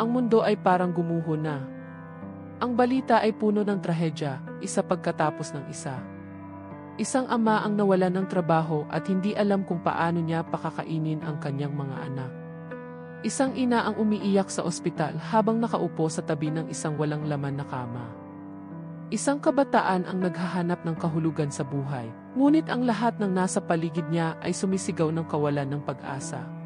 ang mundo ay parang gumuho na. Ang balita ay puno ng trahedya, isa pagkatapos ng isa. Isang ama ang nawalan ng trabaho at hindi alam kung paano niya pakakainin ang kanyang mga anak. Isang ina ang umiiyak sa ospital habang nakaupo sa tabi ng isang walang laman na kama. Isang kabataan ang naghahanap ng kahulugan sa buhay, ngunit ang lahat ng nasa paligid niya ay sumisigaw ng kawalan ng pag-asa.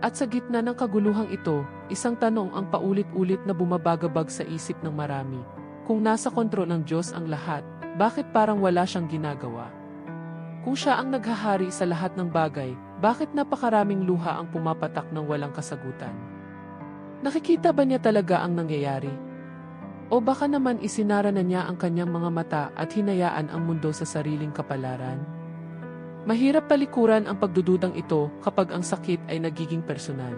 At sa gitna ng kaguluhang ito, isang tanong ang paulit-ulit na bumabagabag sa isip ng marami. Kung nasa kontrol ng Diyos ang lahat, bakit parang wala siyang ginagawa? Kung siya ang naghahari sa lahat ng bagay, bakit napakaraming luha ang pumapatak ng walang kasagutan? Nakikita ba niya talaga ang nangyayari? O baka naman isinara na niya ang kanyang mga mata at hinayaan ang mundo sa sariling kapalaran? Mahirap palikuran ang pagdududang ito kapag ang sakit ay nagiging personal.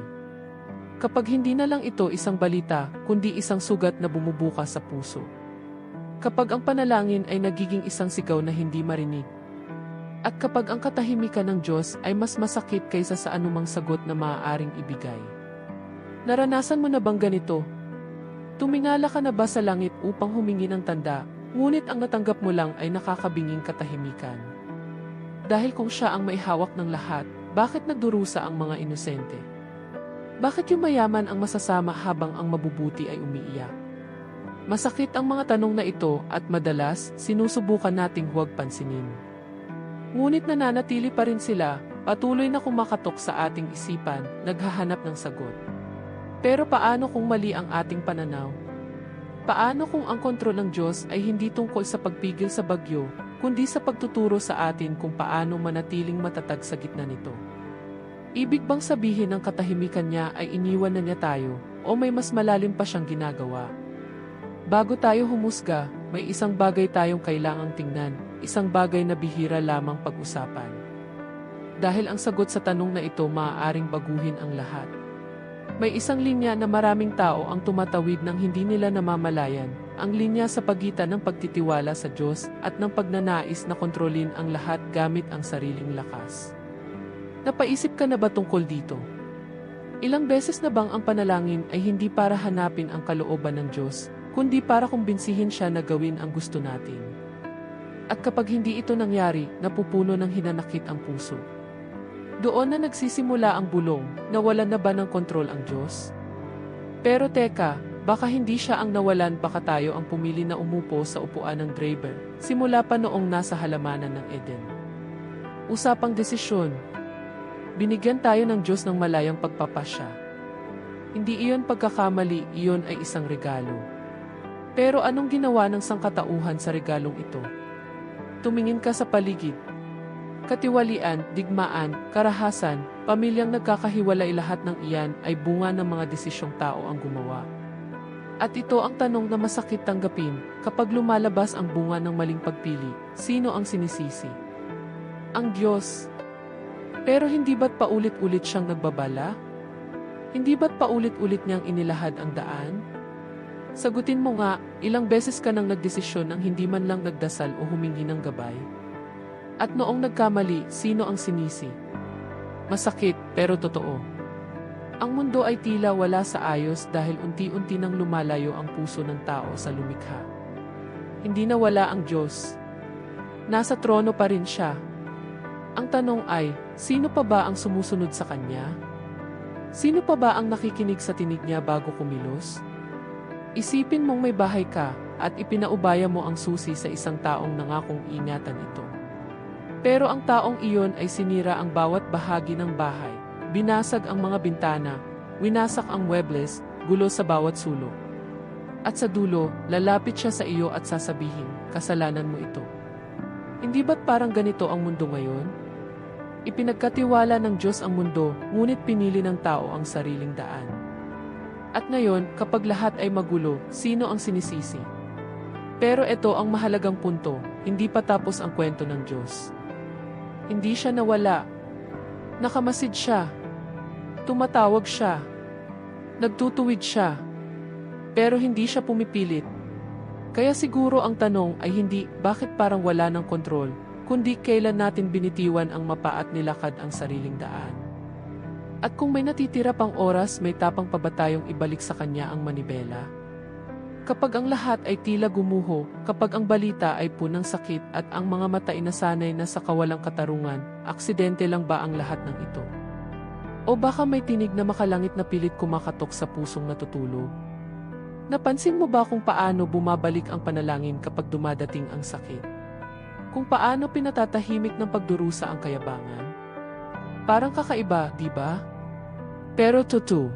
Kapag hindi na lang ito isang balita, kundi isang sugat na bumubukas sa puso. Kapag ang panalangin ay nagiging isang sigaw na hindi marinig. At kapag ang katahimikan ng Diyos ay mas masakit kaysa sa anumang sagot na maaaring ibigay. Naranasan mo na bang ganito? Tumingala ka na ba sa langit upang humingi ng tanda, ngunit ang natanggap mo lang ay nakakabinging katahimikan? Dahil kung siya ang may hawak ng lahat, bakit nagdurusa ang mga inosente? Bakit yung mayaman ang masasama habang ang mabubuti ay umiiyak? Masakit ang mga tanong na ito at madalas sinusubukan nating huwag pansinin. Ngunit nananatili pa rin sila, patuloy na kumakatok sa ating isipan, naghahanap ng sagot. Pero paano kung mali ang ating pananaw? Paano kung ang kontrol ng Diyos ay hindi tungkol sa pagpigil sa bagyo, kundi sa pagtuturo sa atin kung paano manatiling matatag sa gitna nito? Ibig bang sabihin ng katahimikan niya ay iniwan na niya tayo, o may mas malalim pa siyang ginagawa? Bago tayo humusga, may isang bagay tayong kailangang tingnan, isang bagay na bihira lamang pag-usapan. Dahil ang sagot sa tanong na ito maaaring baguhin ang lahat. May isang linya na maraming tao ang tumatawid ng hindi nila namamalayan, ang linya sa pagitan ng pagtitiwala sa Diyos at ng pagnanais na kontrolin ang lahat gamit ang sariling lakas. Napaisip ka na ba tungkol dito? Ilang beses na bang ang panalangin ay hindi para hanapin ang kalooban ng Diyos, kundi para kumbinsihin siya na gawin ang gusto natin? At kapag hindi ito nangyari, napupuno ng hinanakit ang puso. Doon na nagsisimula ang bulong, nawalan na ba ng kontrol ang Diyos? Pero teka, baka hindi siya ang nawalan baka tayo ang pumili na umupo sa upuan ng driver, simula pa noong nasa halamanan ng Eden. Usapang desisyon. Binigyan tayo ng Diyos ng malayang pagpapasya. Hindi iyon pagkakamali, iyon ay isang regalo. Pero anong ginawa ng sangkatauhan sa regalong ito? Tumingin ka sa paligid, Katiwalian, digmaan, karahasan, pamilyang nagkakahiwalay lahat ng iyan ay bunga ng mga desisyong tao ang gumawa. At ito ang tanong na masakit tanggapin, kapag lumalabas ang bunga ng maling pagpili, sino ang sinisisi? Ang Diyos. Pero hindi ba't paulit-ulit siyang nagbabala? Hindi ba't paulit-ulit niyang inilahad ang daan? Sagutin mo nga, ilang beses ka nang nagdesisyon nang hindi man lang nagdasal o humingi ng gabay? At noong nagkamali, sino ang sinisi? Masakit, pero totoo. Ang mundo ay tila wala sa ayos dahil unti-unti nang lumalayo ang puso ng tao sa lumikha. Hindi na wala ang Diyos. Nasa trono pa rin siya. Ang tanong ay, sino pa ba ang sumusunod sa Kanya? Sino pa ba ang nakikinig sa tinig niya bago kumilos? Isipin mong may bahay ka at ipinaubaya mo ang susi sa isang taong nangakong ingatan ito. Pero ang taong iyon ay sinira ang bawat bahagi ng bahay, binasag ang mga bintana, winasak ang webles, gulo sa bawat sulok. At sa dulo, lalapit siya sa iyo at sasabihin, kasalanan mo ito. Hindi ba't parang ganito ang mundo ngayon? Ipinagkatiwala ng Diyos ang mundo, ngunit pinili ng tao ang sariling daan. At ngayon, kapag lahat ay magulo, sino ang sinisisi? Pero ito ang mahalagang punto, hindi pa tapos ang kwento ng Diyos. Hindi siya nawala. Nakamasid siya. Tumatawag siya. Nagtutuwid siya. Pero hindi siya pumipilit. Kaya siguro ang tanong ay hindi bakit parang wala ng kontrol, kundi kailan natin binitiwan ang mapa at nilakad ang sariling daan. At kung may natitira pang oras, may tapang pa ba tayong ibalik sa kanya ang manibela? Kapag ang lahat ay tila gumuho, kapag ang balita ay punang sakit at ang mga mata ay nasanay na sa kawalang katarungan, aksidente lang ba ang lahat ng ito? O baka may tinig na makalangit na pilit kumakatok sa pusong natutulog? Napansin mo ba kung paano bumabalik ang panalangin kapag dumadating ang sakit? Kung paano pinatatahimik ng pagdurusa ang kayabangan? Parang kakaiba, di ba? Pero totoo.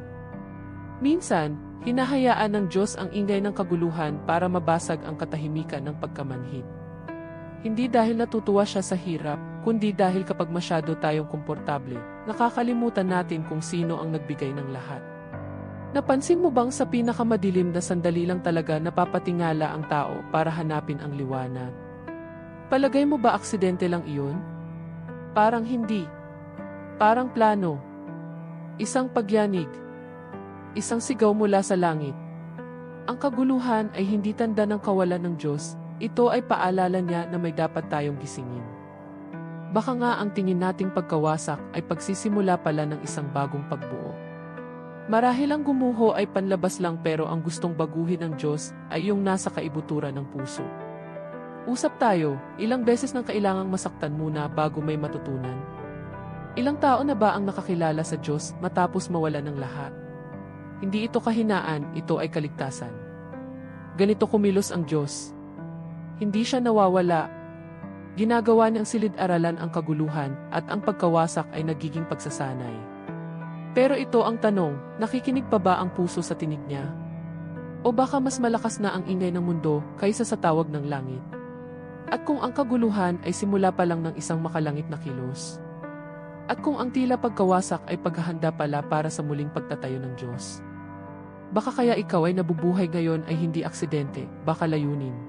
Minsan, hinahayaan ng Diyos ang ingay ng kaguluhan para mabasag ang katahimikan ng pagkamanhid. Hindi dahil natutuwa siya sa hirap, kundi dahil kapag masyado tayong komportable, nakakalimutan natin kung sino ang nagbigay ng lahat. Napansin mo bang sa pinakamadilim na sandali lang talaga napapatingala ang tao para hanapin ang liwanag? Palagay mo ba aksidente lang iyon? Parang hindi. Parang plano. Isang pagyanig. Isang sigaw mula sa langit. Ang kaguluhan ay hindi tanda ng kawalan ng Diyos, ito ay paalala niya na may dapat tayong gisingin. Baka nga ang tingin nating pagkawasak ay pagsisimula pala ng isang bagong pagbuo. Marahil ang gumuho ay panlabas lang pero ang gustong baguhin ng Diyos ay yung nasa kaibuturan ng puso. Usap tayo, ilang beses nang kailangang masaktan muna bago may matutunan. Ilang tao na ba ang nakakilala sa Diyos matapos mawala ng lahat? Hindi ito kahinaan, ito ay kaligtasan. Ganito kumilos ang Diyos. Hindi siya nawawala. Ginagawa niyang silid-aralan ang kaguluhan at ang pagkawasak ay nagiging pagsasanay. Pero ito ang tanong, nakikinig pa ba ang puso sa tinig niya? O baka mas malakas na ang ingay ng mundo kaysa sa tawag ng langit? At kung ang kaguluhan ay simula pa lang ng isang makalangit na kilos? At kung ang tila pagkawasak ay paghahanda pala para sa muling pagtatayo ng Diyos? Baka kaya ikaw ay nabubuhay ngayon ay hindi aksidente, baka layunin.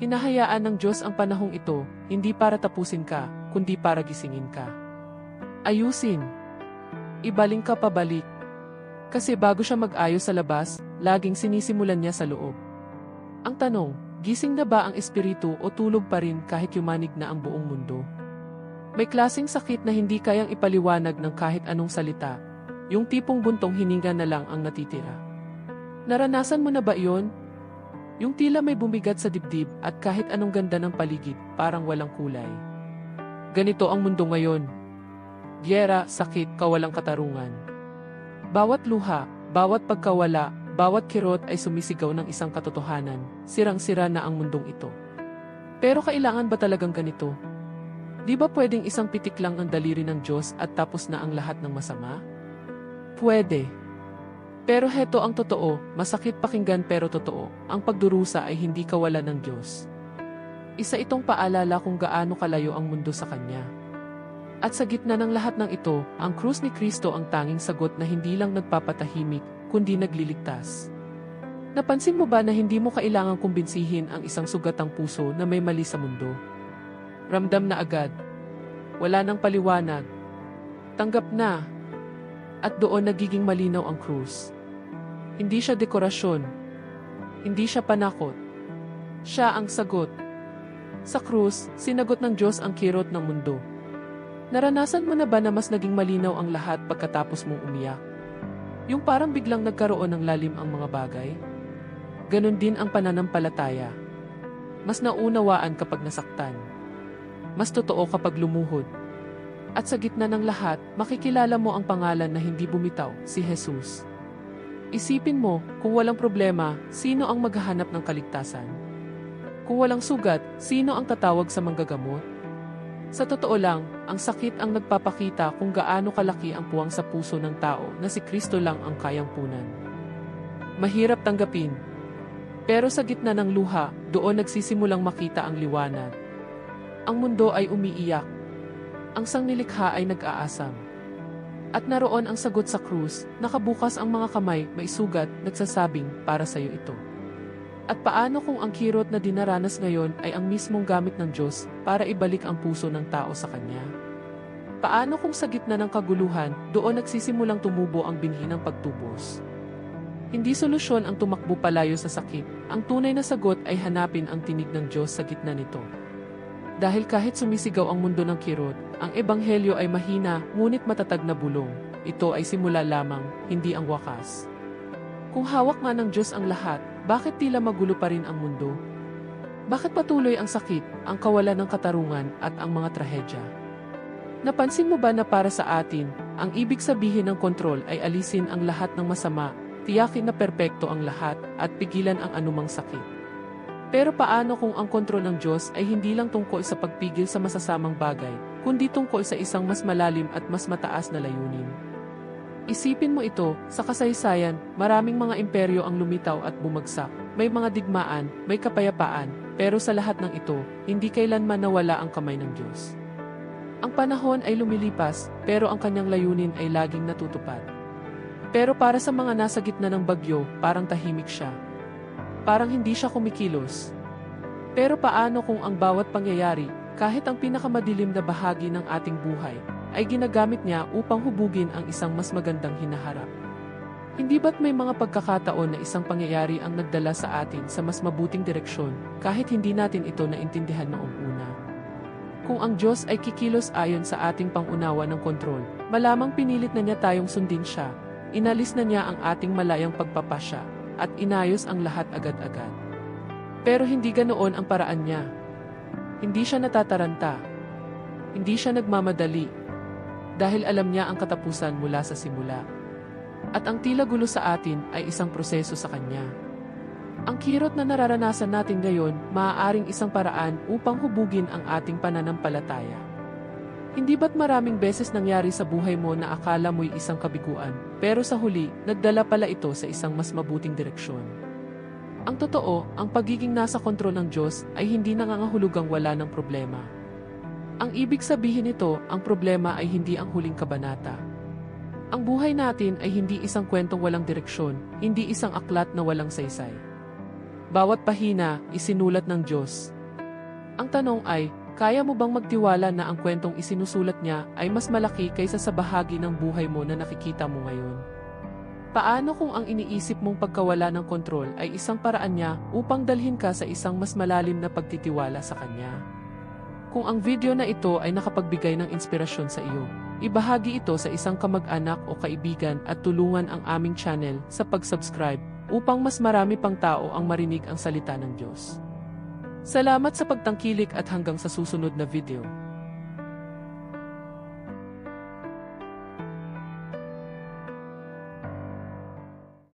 Hinahayaan ng Diyos ang panahong ito, hindi para tapusin ka, kundi para gisingin ka. Ayusin. Ibaling ka pabalik. Kasi bago siya mag-ayos sa labas, laging sinisimulan niya sa loob. Ang tanong, gising na ba ang espiritu o tulog pa rin kahit yumanig na ang buong mundo? May klasing sakit na hindi kayang ipaliwanag ng kahit anong salita, yung tipong buntong hininga na lang ang natitira. Naranasan mo na ba iyon? Yung tila may bumigat sa dibdib at kahit anong ganda ng paligid, parang walang kulay. Ganito ang mundo ngayon. Gyera, sakit, kawalang katarungan. Bawat luha, bawat pagkawala, bawat kirot ay sumisigaw ng isang katotohanan, sirang-sira na ang mundong ito. Pero kailangan ba talagang ganito? Di ba pwedeng isang pitik lang ang daliri ng Diyos at tapos na ang lahat ng masama? Pwede. Pero heto ang totoo, masakit pakinggan pero totoo, ang pagdurusa ay hindi kawalan ng Diyos. Isa itong paalala kung gaano kalayo ang mundo sa Kanya. At sa gitna ng lahat ng ito, ang krus ni Kristo ang tanging sagot na hindi lang nagpapatahimik, kundi nagliligtas. Napansin mo ba na hindi mo kailangang kumbinsihin ang isang sugatang puso na may mali sa mundo? Ramdam na agad. Wala nang paliwanag. Tanggap na. At doon nagiging malinaw ang krus. Hindi siya dekorasyon. Hindi siya panakot. Siya ang sagot. Sa krus, sinagot ng Diyos ang kirot ng mundo. Naranasan mo na ba na mas naging malinaw ang lahat pagkatapos mong umiyak? Yung parang biglang nagkaroon ng lalim ang mga bagay? Ganon din ang pananampalataya. Mas naunawaan kapag nasaktan. Mas totoo kapag lumuhod. At sa gitna ng lahat, makikilala mo ang pangalan na hindi bumitaw, si Jesus. Isipin mo, kung walang problema, sino ang maghahanap ng kaligtasan? Kung walang sugat, sino ang tatawag sa manggagamot? Sa totoo lang, ang sakit ang nagpapakita kung gaano kalaki ang puwang sa puso ng tao na si Kristo lang ang kayang punan. Mahirap tanggapin. Pero sa gitna ng luha, doon nagsisimulang makita ang liwanag. Ang mundo ay umiiyak. Ang sangnilikha ay nag-aasam. At naroon ang sagot sa krus, nakabukas ang mga kamay, may sugat, nagsasabing, para sa iyo ito. At paano kung ang kirot na dinaranas ngayon ay ang mismong gamit ng Diyos para ibalik ang puso ng tao sa Kanya? Paano kung sa gitna ng kaguluhan, doon nagsisimulang tumubo ang binhi ng pagtubos? Hindi solusyon ang tumakbo palayo sa sakit, ang tunay na sagot ay hanapin ang tinig ng Diyos sa gitna nito. Dahil kahit sumisigaw ang mundo ng kirot, ang ebanghelyo ay mahina, ngunit matatag na bulong. ito ay simula lamang, hindi ang wakas. Kung hawak nga ng Diyos ang lahat, bakit tila magulo pa rin ang mundo? Bakit patuloy ang sakit, ang kawalan ng katarungan at ang mga trahedya? Napansin mo ba na para sa atin, ang ibig sabihin ng kontrol ay alisin ang lahat ng masama, tiyakin na perpekto ang lahat, at pigilan ang anumang sakit. Pero paano kung ang kontrol ng Diyos ay hindi lang tungkol sa pagpigil sa masasamang bagay, kundi tungkol sa isang mas malalim at mas mataas na layunin? Isipin mo ito, sa kasaysayan, maraming mga imperyo ang lumitaw at bumagsak. May mga digmaan, may kapayapaan, pero sa lahat ng ito, hindi kailanman nawala ang kamay ng Diyos. Ang panahon ay lumilipas, pero ang kanyang layunin ay laging natutupad. Pero para sa mga nasa gitna ng bagyo, parang tahimik siya. Parang hindi siya kumikilos. Pero paano kung ang bawat pangyayari, kahit ang pinakamadilim na bahagi ng ating buhay, ay ginagamit niya upang hubugin ang isang mas magandang hinaharap? Hindi ba't may mga pagkakataon na isang pangyayari ang nagdala sa atin sa mas mabuting direksyon kahit hindi natin ito naintindihan noong una? Kung ang Diyos ay kikilos ayon sa ating pangunawa ng kontrol, malamang pinilit na niya tayong sundin siya, inalis na niya ang ating malayang pagpapasya, at inayos ang lahat agad-agad. Pero hindi ganoon ang paraan niya. Hindi siya natataranta. Hindi siya nagmamadali. Dahil alam niya ang katapusan mula sa simula. At ang tila gulo sa atin ay isang proseso sa Kanya. Ang kirot na nararanasan natin ngayon, maaaring isang paraan upang hubugin ang ating pananampalataya. Hindi ba't maraming beses nangyari sa buhay mo na akala mo'y isang kabiguan, pero sa huli, nagdala pala ito sa isang mas mabuting direksyon? Ang totoo, ang pagiging nasa kontrol ng Diyos ay hindi nangangahulugang wala ng problema. Ang ibig sabihin nito, ang problema ay hindi ang huling kabanata. Ang buhay natin ay hindi isang kwentong walang direksyon, hindi isang aklat na walang saysay. Bawat pahina, isinulat ng Diyos. Ang tanong ay, kaya mo bang magtiwala na ang kwentong isinusulat niya ay mas malaki kaysa sa bahagi ng buhay mo na nakikita mo ngayon? Paano kung ang iniisip mong pagkawala ng kontrol ay isang paraan niya upang dalhin ka sa isang mas malalim na pagtitiwala sa Kanya? Kung ang video na ito ay nakapagbigay ng inspirasyon sa iyo, ibahagi ito sa isang kamag-anak o kaibigan at tulungan ang aming channel sa pag-subscribe upang mas marami pang tao ang marinig ang salita ng Diyos. Salamat sa pagtangkilik at hanggang sa susunod na video.